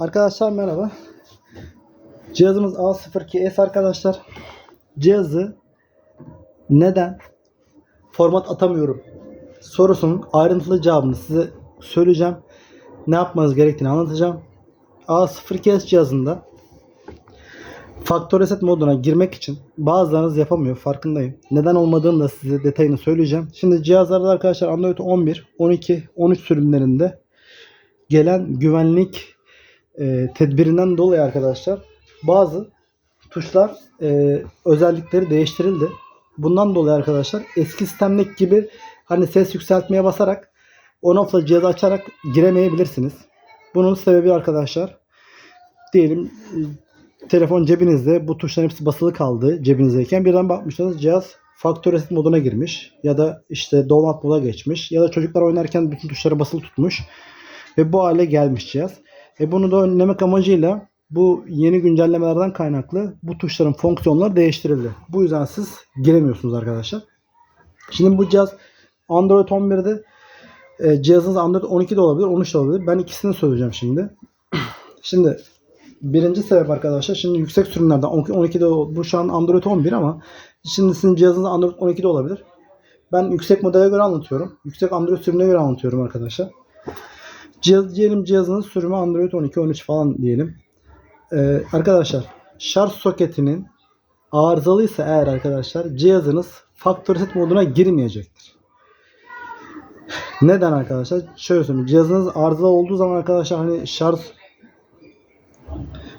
Arkadaşlar merhaba. Cihazımız A02S arkadaşlar. Cihazı neden format atamıyorum sorusunun ayrıntılı cevabını size söyleyeceğim. Ne yapmanız gerektiğini anlatacağım. A02S cihazında faktör reset moduna girmek için bazılarınız yapamıyor farkındayım. Neden olmadığını da size detayını söyleyeceğim. Şimdi cihazlarda arkadaşlar Android 11, 12, 13 sürümlerinde gelen güvenlik e, tedbirinden dolayı arkadaşlar bazı tuşlar e, özellikleri değiştirildi. Bundan dolayı arkadaşlar eski sistemdeki gibi hani ses yükseltmeye basarak on off'la cihazı açarak giremeyebilirsiniz. Bunun sebebi arkadaşlar diyelim e, telefon cebinizde bu tuşların hepsi basılı kaldı cebinizdeyken birden bakmışsınız cihaz faktör reset moduna girmiş ya da işte dolap moda geçmiş ya da çocuklar oynarken bütün tuşları basılı tutmuş ve bu hale gelmiş cihaz. E bunu da önlemek amacıyla bu yeni güncellemelerden kaynaklı bu tuşların fonksiyonları değiştirildi. Bu yüzden siz giremiyorsunuz arkadaşlar. Şimdi bu cihaz Android 11'de e, cihazınız Android 12'de olabilir, 13'de olabilir. Ben ikisini söyleyeceğim şimdi. Şimdi birinci sebep arkadaşlar şimdi yüksek sürümlerden 12'de bu şu an Android 11 ama şimdi sizin cihazınız Android 12'de olabilir. Ben yüksek modele göre anlatıyorum. Yüksek Android sürümüne göre anlatıyorum arkadaşlar. Cihaz, diyelim cihazınız sürümü Android 12, 13 falan diyelim. Ee, arkadaşlar şarj soketinin arızalıysa eğer arkadaşlar cihazınız faktör reset moduna girmeyecektir. Neden arkadaşlar? Şöyle söyleyeyim. Cihazınız arızalı olduğu zaman arkadaşlar hani şarj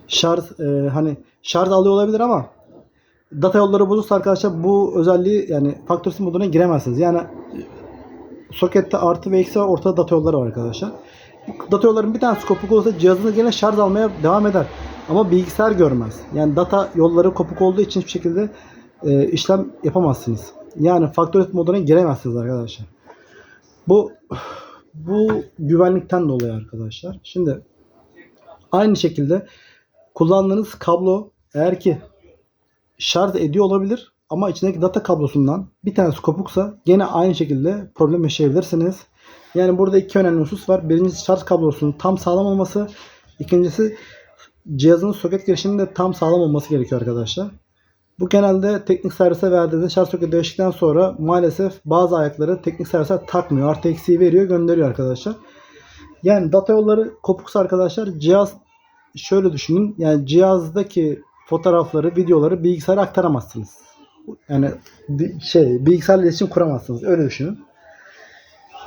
şarj e, hani şarj alıyor olabilir ama data yolları bozulsa arkadaşlar bu özelliği yani faktör reset moduna giremezsiniz. Yani sokette artı ve eksi var. Ortada data yolları var arkadaşlar. Bu data yolların bir tanesi kopuk olursa cihazınız gene şarj almaya devam eder. Ama bilgisayar görmez. Yani data yolları kopuk olduğu için hiçbir şekilde e, işlem yapamazsınız. Yani faktör moduna giremezsiniz arkadaşlar. Bu bu güvenlikten dolayı arkadaşlar. Şimdi aynı şekilde kullandığınız kablo eğer ki şarj ediyor olabilir ama içindeki data kablosundan bir tanesi kopuksa gene aynı şekilde problem yaşayabilirsiniz. Yani burada iki önemli husus var. Birincisi şarj kablosunun tam sağlam olması. İkincisi cihazın soket girişinin de tam sağlam olması gerekiyor arkadaşlar. Bu genelde teknik servise verdiğinde şarj soketi değiştikten sonra maalesef bazı ayakları teknik servise takmıyor. Artı eksiği veriyor gönderiyor arkadaşlar. Yani data yolları kopuksa arkadaşlar cihaz şöyle düşünün. Yani cihazdaki fotoğrafları, videoları bilgisayara aktaramazsınız. Yani şey bilgisayarla iletişim kuramazsınız. Öyle düşünün.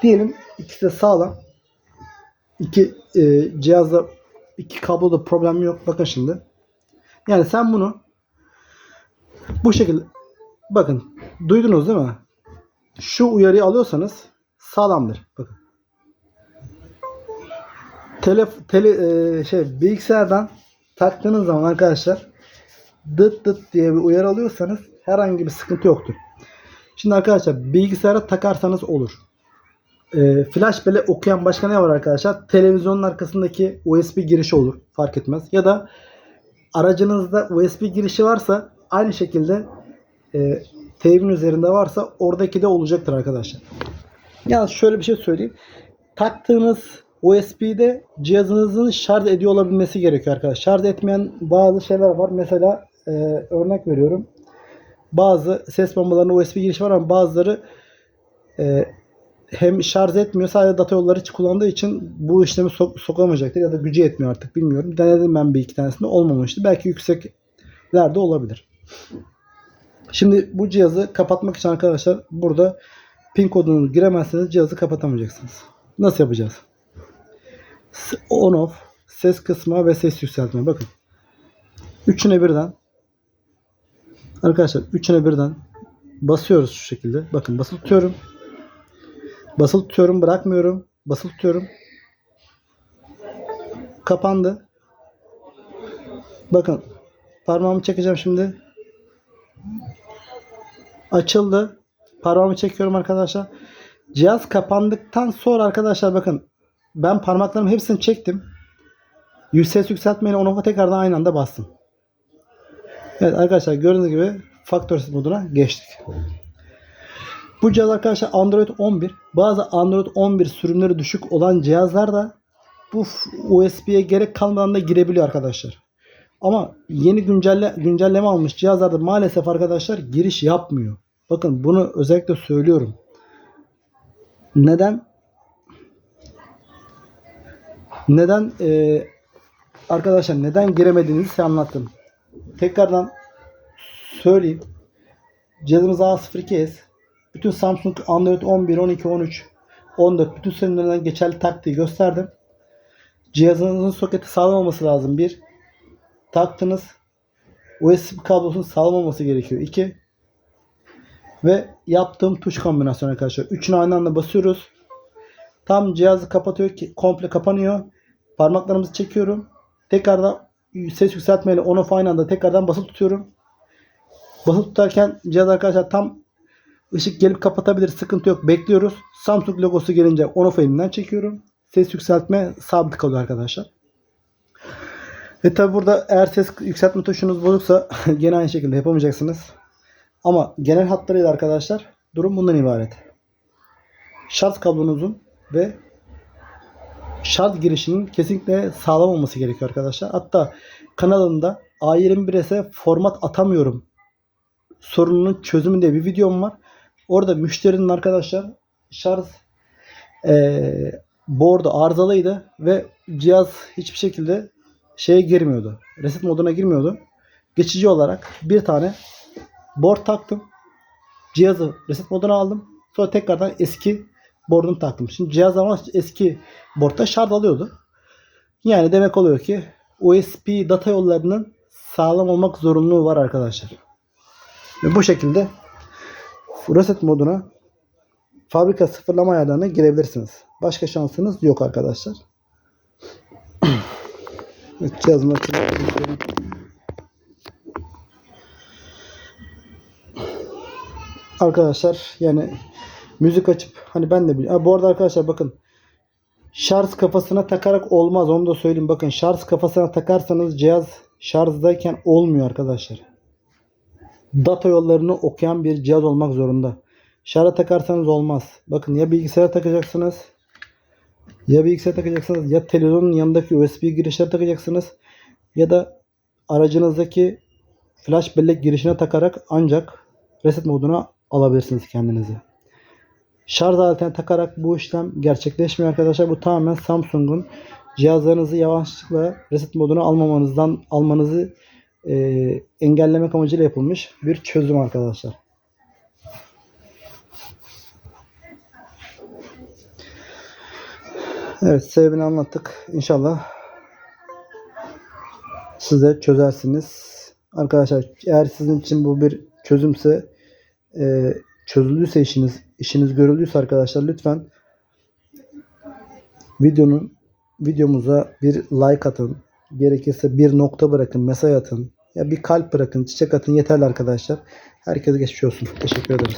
Diyelim ikisi de sağlam. İki e, cihazda iki kabloda problem yok. Bakın şimdi. Yani sen bunu bu şekilde bakın duydunuz değil mi? Şu uyarıyı alıyorsanız sağlamdır. Bakın. Tele, tele e, şey bilgisayardan taktığınız zaman arkadaşlar dıt dıt diye bir uyarı alıyorsanız herhangi bir sıkıntı yoktur. Şimdi arkadaşlar bilgisayara takarsanız olur. E, flash bellek okuyan başka ne var arkadaşlar? Televizyonun arkasındaki USB girişi olur. Fark etmez. Ya da aracınızda USB girişi varsa aynı şekilde e, teybin üzerinde varsa oradaki de olacaktır arkadaşlar. Yalnız şöyle bir şey söyleyeyim. Taktığınız USB'de cihazınızın şarj ediyor olabilmesi gerekiyor arkadaşlar. Şarj etmeyen bazı şeyler var. Mesela e, örnek veriyorum. Bazı ses bombalarının USB girişi var ama bazıları e, hem şarj etmiyor sadece data yolları kullandığı için bu işlemi sok- sokamayacaktır ya da gücü yetmiyor artık bilmiyorum. Denedim ben bir iki tanesinde olmamıştı. Belki yükseklerde olabilir. Şimdi bu cihazı kapatmak için arkadaşlar burada pin kodunu giremezseniz cihazı kapatamayacaksınız. Nasıl yapacağız? On off, ses kısma ve ses yükseltme. Bakın. Üçüne birden Arkadaşlar üçüne birden basıyoruz şu şekilde. Bakın basılı tutuyorum. Basılı tutuyorum bırakmıyorum. Basılı tutuyorum. Kapandı. Bakın parmağımı çekeceğim şimdi. Açıldı. Parmağımı çekiyorum arkadaşlar. Cihaz kapandıktan sonra arkadaşlar bakın ben parmaklarımın hepsini çektim. Ses yükseltmeyle on off'a tekrardan aynı anda bastım. Evet arkadaşlar gördüğünüz gibi faktör moduna geçtik. Bu cihaz arkadaşlar Android 11. Bazı Android 11 sürümleri düşük olan cihazlar da bu USB'ye gerek kalmadan da girebiliyor arkadaşlar. Ama yeni güncelle güncelleme almış cihazlarda maalesef arkadaşlar giriş yapmıyor. Bakın bunu özellikle söylüyorum. Neden? Neden e, arkadaşlar neden giremediğinizi size anlattım. Tekrardan söyleyeyim. Cihazımız A02s. Bütün Samsung Android 11, 12, 13, 14 bütün sürümlerden geçerli taktiği gösterdim. Cihazınızın soketi sağlam olması lazım. Bir. Taktınız. USB kablosunun sağlam olması gerekiyor. 2. Ve yaptığım tuş kombinasyonu arkadaşlar. Üçünü aynı anda basıyoruz. Tam cihazı kapatıyor ki komple kapanıyor. Parmaklarımızı çekiyorum. Tekrardan ses yükseltmeyle on off aynı anda tekrardan basılı tutuyorum. Basılı tutarken cihaz arkadaşlar tam ışık gelip kapatabilir. Sıkıntı yok. Bekliyoruz. Samsung logosu gelince on off elimden çekiyorum. Ses yükseltme sabit kalıyor arkadaşlar. Ve tabi burada eğer ses yükseltme tuşunuz bozuksa gene aynı şekilde yapamayacaksınız. Ama genel hatlarıyla arkadaşlar durum bundan ibaret. Şarj kablonuzun ve şarj girişinin kesinlikle sağlam olması gerekiyor arkadaşlar. Hatta kanalımda A21S'e format atamıyorum sorununun çözümü diye bir videom var. Orada müşterinin arkadaşlar şarj eee board'u arızalıydı ve cihaz hiçbir şekilde şeye girmiyordu. Reset moduna girmiyordu. Geçici olarak bir tane board taktım. Cihazı reset moduna aldım. Sonra tekrardan eski board'unu taktım. Şimdi cihaz ama eski board'da şarj alıyordu. Yani demek oluyor ki USB data yollarının sağlam olmak zorunluluğu var arkadaşlar. Ve bu şekilde reset moduna fabrika sıfırlama ayarlarına girebilirsiniz. Başka şansınız yok arkadaşlar. Cihazımı açıyorum. Arkadaşlar yani müzik açıp hani ben de biliyorum. Bu arada arkadaşlar bakın şarj kafasına takarak olmaz onu da söyleyeyim. Bakın şarj kafasına takarsanız cihaz şarjdayken olmuyor arkadaşlar data yollarını okuyan bir cihaz olmak zorunda. Şarja takarsanız olmaz. Bakın ya bilgisayara takacaksınız ya bilgisayara takacaksınız ya televizyonun yanındaki USB girişleri takacaksınız ya da aracınızdaki flash bellek girişine takarak ancak reset moduna alabilirsiniz kendinizi. Şarj aletine takarak bu işlem gerçekleşmiyor arkadaşlar. Bu tamamen Samsung'un cihazlarınızı yavaşlıkla reset moduna almamanızdan almanızı e, engellemek amacıyla yapılmış bir çözüm arkadaşlar. Evet sebebini anlattık. İnşallah siz de çözersiniz. Arkadaşlar eğer sizin için bu bir çözümse e, çözüldüyse işiniz işiniz görüldüyse arkadaşlar lütfen videonun videomuza bir like atın. Gerekirse bir nokta bırakın, mesaj atın. Ya bir kalp bırakın, çiçek atın yeterli arkadaşlar. Herkese geçmiş olsun. Teşekkür ederiz.